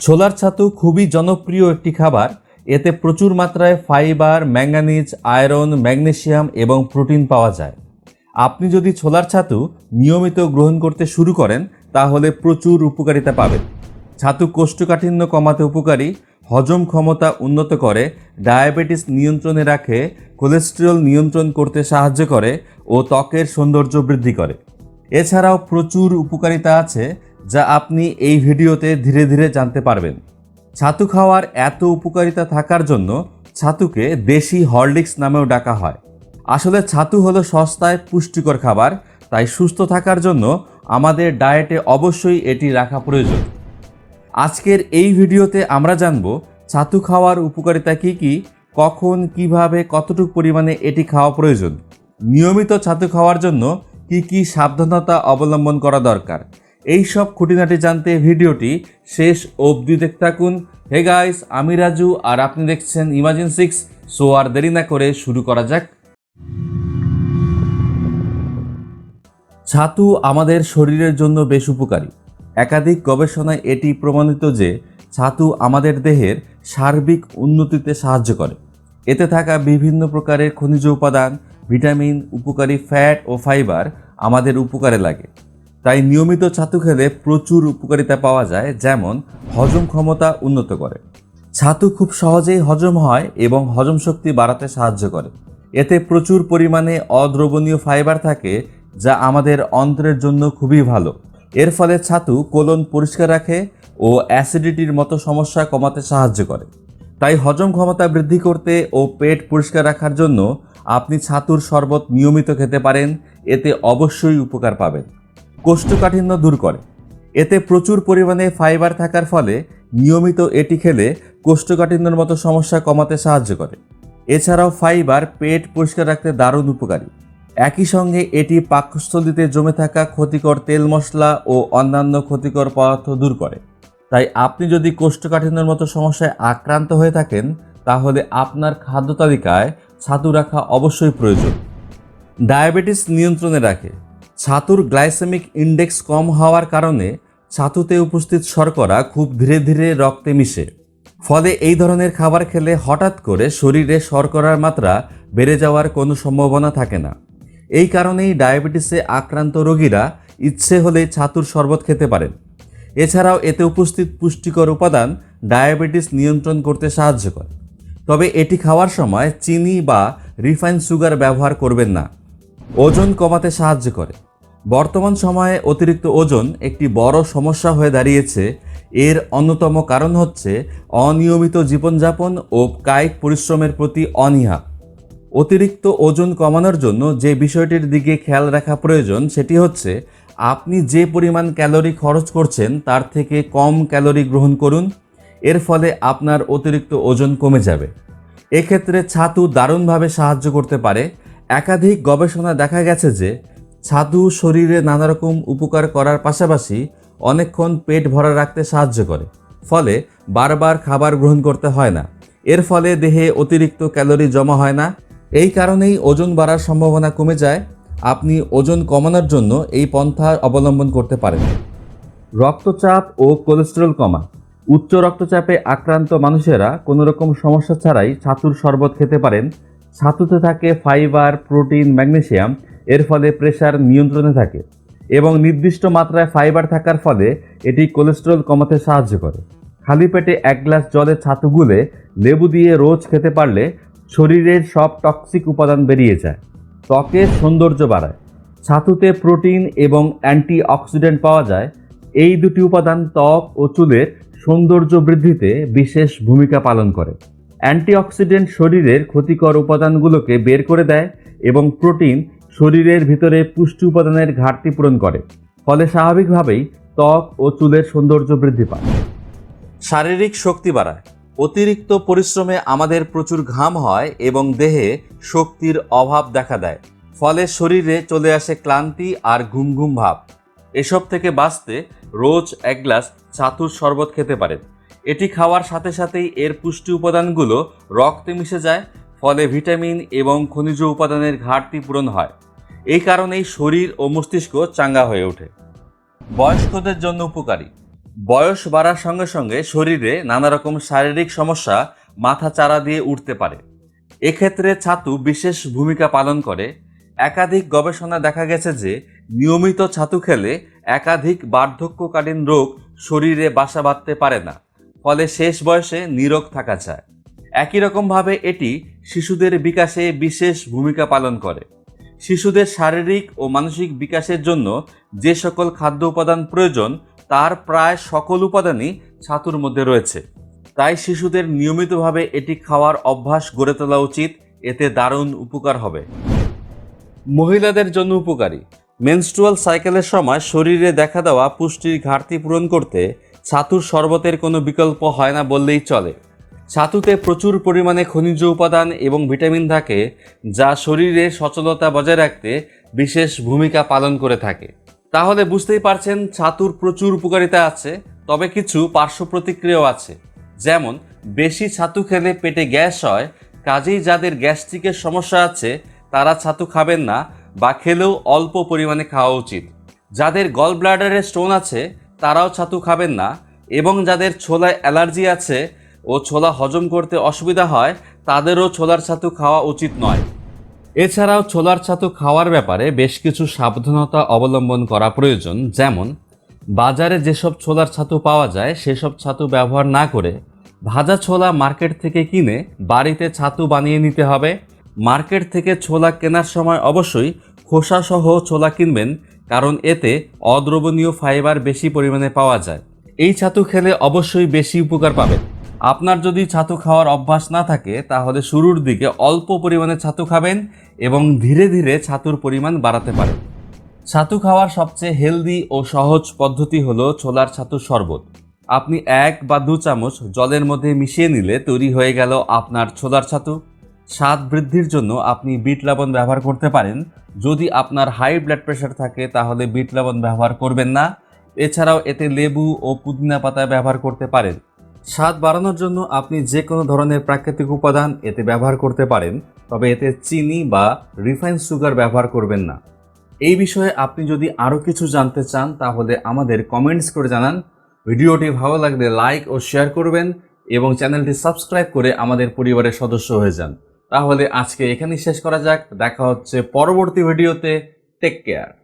ছোলার ছাতু খুবই জনপ্রিয় একটি খাবার। এতে প্রচুর মাত্রায় ফাইবার, ম্যাঙ্গানিজ, আয়রন ম্যাগনেশিয়াম এবং প্রোটিন পাওয়া যায়। আপনি যদি ছোলার ছাতু নিয়মিত গ্রহণ করতে শুরু করেন, তাহলে প্রচুর উপকারিতা পাবেন। ছাতু কোষ্ঠকাঠিন্য কমাতে উপকারী, হজম ক্ষমতা উন্নত করে, ডায়াবেটিস নিয়ন্ত্রণে রাখে, কোলেস্টেরল নিয়ন্ত্রণ করতে সাহায্য করে ও ত্বকের সৌন্দর্য বৃদ্ধি করে। এছাড়াও প্রচুর উপকারিতা আছে যা আপনি এই ভিডিওতে ধীরে ধীরে জানতে পারবেন। ছাতু খাওয়ার এত উপকারিতা থাকার জন্য ছাতুকে দেশি হরলিক্স নামেও ডাকা হয়। আসলে ছাতু হলো সস্তায় পুষ্টিকর খাবার, তাই সুস্থ থাকার জন্য আমাদের ডায়েটে অবশ্যই এটি রাখা প্রয়োজন। আজকের এই ভিডিওতে আমরা জানব ছাতু খাওয়ার উপকারিতা কি কি, কখন, কীভাবে, কতটুকু পরিমাণে এটি খাওয়া প্রয়োজন। নিয়মিত ছাতু খাওয়ার জন্য কি কি সাবধানতা অবলম্বন করা দরকার? এই সব খুঁটিনাটি জানতে ভিডিওটি শেষ অবধি দেখতে থাকুন। হে গাইস আমি রাজু, আর আপনি দেখছেন ইমাজিন সিক্স সো আর দেরি না করে শুরু করা যাক। ছাতু আমাদের শরীরের জন্য বেশ উপকারী। একাধিক গবেষণায় এটি প্রমাণিত যে ছাতু আমাদের দেহের সার্বিক উন্নতিতে সাহায্য করে। এতে থাকা বিভিন্ন প্রকারের খনিজ উপাদান, ভিটামিন, উপকারী ফ্যাট ও ফাইবার আমাদের উপকারে লাগে। তাই নিয়মিত ছাতু খেলে প্রচুর উপকারিতা পাওয়া যায়, যেমন হজম ক্ষমতা উন্নত করে। ছাতু খুব সহজেই হজম হয় এবং হজম শক্তি বাড়াতে সাহায্য করে। এতে প্রচুর পরিমাণে অদ্রবণীয় ফাইবার থাকে, যা আমাদের অন্ত্রের জন্য খুবই ভালো। এর ফলে ছাতু কোলন পরিষ্কার রাখে ও অ্যাসিডিটির মতো সমস্যা কমাতে সাহায্য করে। তাই হজম ক্ষমতা বৃদ্ধি করতে ও পেট পরিষ্কার রাখার জন্য আপনি ছাতুর শরবত নিয়মিত খেতে পারেন, এতে অবশ্যই উপকার পাবেন। কোষ্ঠকাঠিন্য দূর করে। এতে প্রচুর পরিমাণে ফাইবার থাকার ফলে নিয়মিত এটি খেলে কোষ্ঠকাঠিন্যর মতো সমস্যা কমাতে সাহায্য করে। এছাড়াও ফাইবার পেট পরিষ্কার রাখতে দারুণ উপকারী। একই সঙ্গে এটি পাকস্থলিতে জমে থাকা ক্ষতিকর তেল মশলা ও অন্যান্য ক্ষতিকর পদার্থ দূর করে। তাই আপনি যদি কোষ্ঠকাঠিন্যের মতো সমস্যায় আক্রান্ত হয়ে থাকেন, তাহলে আপনার খাদ্য তালিকায় ছাতু রাখা অবশ্যই প্রয়োজন। ডায়াবেটিস নিয়ন্ত্রণে রাখে। ছাতুর গ্লাইসেমিক ইন্ডেক্স কম হওয়ার কারণে ছাতুতে উপস্থিত শর্করা খুব ধীরে ধীরে রক্তে মিশে। ফলে এই ধরনের খাবার খেলে হঠাৎ করে শরীরে শর্করার মাত্রা বেড়ে যাওয়ার কোনো সম্ভাবনা থাকে না। এই কারণেই ডায়াবেটিসে আক্রান্ত রোগীরা ইচ্ছে হলে ছাতুর শরবত খেতে পারেন। এছাড়াও এতে উপস্থিত পুষ্টিকর উপাদান ডায়াবেটিস নিয়ন্ত্রণ করতে সাহায্য করে। তবে এটি খাওয়ার সময় চিনি বা রিফাইন সুগার ব্যবহার করবেন না। ওজন কমাতে সাহায্য করে। বর্তমান সময়ে অতিরিক্ত ওজন একটি বড় সমস্যা হয়ে দাঁড়িয়েছে। এর অন্যতম কারণ হচ্ছে অনিয়মিত জীবনযাপন ও কায়িক পরিশ্রমের প্রতি অনীহা। অতিরিক্ত ওজন কমানোর জন্য যে বিষয়টির দিকে খেয়াল রাখা প্রয়োজন সেটি হচ্ছে, আপনি যে পরিমাণ ক্যালোরি খরচ করছেন তার থেকে কম ক্যালোরি গ্রহণ করুন, এর ফলে আপনার অতিরিক্ত ওজন কমে যাবে। এক্ষেত্রে ছাতু দারুণভাবে সাহায্য করতে পারে। একাধিক গবেষণা দেখা গেছে যে ছাতু শরীরে নানা রকম উপকার করার পাশাপাশি অনেকক্ষণ পেট ভরা রাখতে সাহায্য করে। ফলে বারবার খাবার গ্রহণ করতে হয় না। এর ফলে দেহে অতিরিক্ত ক্যালোরি জমা হয় না। এই কারণেই ওজন বাড়ার সম্ভাবনা কমে যায়। আপনি ওজন কমানোর জন্য এই পন্থা অবলম্বন করতে পারেন। রক্তচাপ ও কোলেস্টেরল কমা। উচ্চ রক্তচাপে আক্রান্ত মানুষেরা কোনো রকম সমস্যা ছাড়াই ছাতুর শরবত খেতে পারেন। ছাতুতে থাকে ফাইবার, প্রোটিন, ম্যাগনেসিয়াম এর ফলে প্রেশার নিয়ন্ত্রণে থাকে এবং নির্দিষ্ট মাত্রায় ফাইবার থাকার ফলে এটি কোলেস্টেরল কমাতে সাহায্য করে। খালি পেটে এক গ্লাস জলে ছাতু গুলে লেবু দিয়ে রোজ খেতে পারলে শরীরের সব টক্সিক উপাদান বেরিয়ে যায়। ত্বকের সৌন্দর্য বাড়ায়। ছাতুতে প্রোটিন এবং অ্যান্টি অক্সিডেন্ট পাওয়া যায়। এই দুটি উপাদান ত্বক ও চুলের সৌন্দর্য বৃদ্ধিতে বিশেষ ভূমিকা পালন করে। অ্যান্টিঅক্সিডেন্ট শরীরের ক্ষতিকর উপাদানগুলোকে বের করে দেয় এবং প্রোটিন শরীরের ভিতরে পুষ্টি উপাদানের ঘাটতি পূরণ করে, ফলে স্বাভাবিকভাবেই ত্বক ও চুলের সৌন্দর্য বৃদ্ধি পায়। শারীরিক শক্তি বাড়ায়, অতিরিক্ত পরিশ্রমে আমাদের প্রচুর ঘাম হয় এবং দেহে শক্তির অভাব দেখা দেয়, ফলে শরীরে চলে আসে ক্লান্তি আর ঘুম ঘুম ভাব। এসব থেকে বাঁচতে রোজ এক গ্লাস ছাতুর শরবত খেতে পারেন। এটি খাওয়ার সাথে সাথেই এর পুষ্টি উপাদানগুলো রক্তে মিশে যায় ফলে ভিটামিন এবং খনিজ উপাদানের ঘাটতি পূরণ হয়। এই কারণেই শরীর ও মস্তিষ্ক চাঙ্গা হয়ে ওঠে। বয়স্কদের জন্য উপকারী। বয়স বাড়ার সঙ্গে সঙ্গে শরীরে নানা রকম শারীরিক সমস্যা মাথা চারা দিয়ে উঠতে পারে। এক্ষেত্রে ছাতু বিশেষ ভূমিকা পালন করে। একাধিক গবেষণা দেখা গেছে যে, নিয়মিত ছাতু খেলে একাধিক বার্ধক্যকালীন রোগ শরীরে বাসা বাঁধতে পারে না, ফলে শেষ বয়সে নিরোগ থাকা যায়। একই রকমভাবে এটি শিশুদের বিকাশে বিশেষ ভূমিকা পালন করে। শিশুদের শারীরিক ও মানসিক বিকাশের জন্য যে সকল খাদ্য উপাদান প্রয়োজন, তার প্রায় সকল উপাদানই ছাতুর মধ্যে রয়েছে। তাই শিশুদের নিয়মিতভাবে এটি খাওয়ার অভ্যাস গড়ে তোলা উচিত, এতে দারুণ উপকার হবে। মহিলাদের জন্য উপকারী। মেনস্ট্রুয়াল সাইকেলের সময় শরীরে দেখা দেওয়া পুষ্টির ঘাটতি পূরণ করতে ছাতুর শরবতের কোনো বিকল্প হয় না বললেই চলে। ছাতুতে প্রচুর পরিমাণে খনিজ উপাদান এবং ভিটামিন থাকে, যা শরীরে সচলতা বজায় রাখতে বিশেষ ভূমিকা পালন করে থাকে। তাহলে বুঝতেই পারছেন, ছাতুর প্রচুর উপকারিতা আছে, তবে কিছু পার্শ্ব প্রতিক্রিয়াও আছে। যেমন, বেশি ছাতু খেলে পেটে গ্যাস হয়, কাজেই যাদের গ্যাস্ট্রিকের সমস্যা আছে, তারা ছাতু খাবেন না বা খেলেও অল্প পরিমাণে খাওয়া উচিত। যাদের গল ব্লাডারে স্টোন আছে, তারাও ছাতু খাবেন না এবং যাদের ছোলায় অ্যালার্জি আছে ও ছোলা হজম করতে অসুবিধা হয়, তাদেরও ছোলার ছাতু খাওয়া উচিত নয়। এছাড়াও ছোলার ছাতু খাওয়ার ব্যাপারে বেশ কিছু সাবধানতা অবলম্বন করা প্রয়োজন, যেমন বাজারে যেসব ছোলার ছাতু পাওয়া যায়, সেসব ছাতু ব্যবহার না করে ভাজা ছোলা মার্কেট থেকে কিনে বাড়িতে ছাতু বানিয়ে নিতে হবে। মার্কেট থেকে ছোলা কেনার সময় অবশ্যই খোসাসহ ছোলা কিনবেন, কারণ এতে অদ্রবণীয় ফাইবার বেশি পরিমাণে পাওয়া যায়। এই ছাতু খেলে অবশ্যই বেশি উপকার পাবেন। আপনার যদি ছাতু খাওয়ার অভ্যাস না থাকে, তাহলে শুরুর দিকে অল্প পরিমাণে ছাতু খাবেন এবং ধীরে ধীরে ছাতুর পরিমাণ বাড়াতে পারেন। ছাতু খাওয়ার সবচেয়ে হেলদি ও সহজ পদ্ধতি হলো ছোলার ছাতুর শরবত। আপনি এক বা দু চামচ জলের মধ্যে মিশিয়ে নিলে তৈরি হয়ে গেল আপনার ছোলার ছাতু। স্বাদ বৃদ্ধির জন্য আপনি বিট লবণ ব্যবহার করতে পারেন। যদি আপনার হাই ব্লাড প্রেশার থাকে, তাহলে বিট লবণ ব্যবহার করবেন না। এছাড়াও এতে লেবু ও পুদিনা পাতা ব্যবহার করতে পারেন। স্বাদ বাড়ানোর জন্য আপনি যে কোনো ধরনের প্রাকৃতিক উপাদান এতে ব্যবহার করতে পারেন, তবে এতে চিনি বা রিফাইন সুগার ব্যবহার করবেন না। এই বিষয়ে আপনি যদি আরও কিছু জানতে চান, তাহলে আমাদের কমেন্টস করে জানান। ভিডিওটি ভালো লাগলে লাইক ও শেয়ার করবেন এবং চ্যানেলটি সাবস্ক্রাইব করে আমাদের পরিবারের সদস্য হয়ে যান। তাহলে আজকে এখানেই শেষ করা যাক। দেখা হচ্ছে পরবর্তী ভিডিওতে। Take care.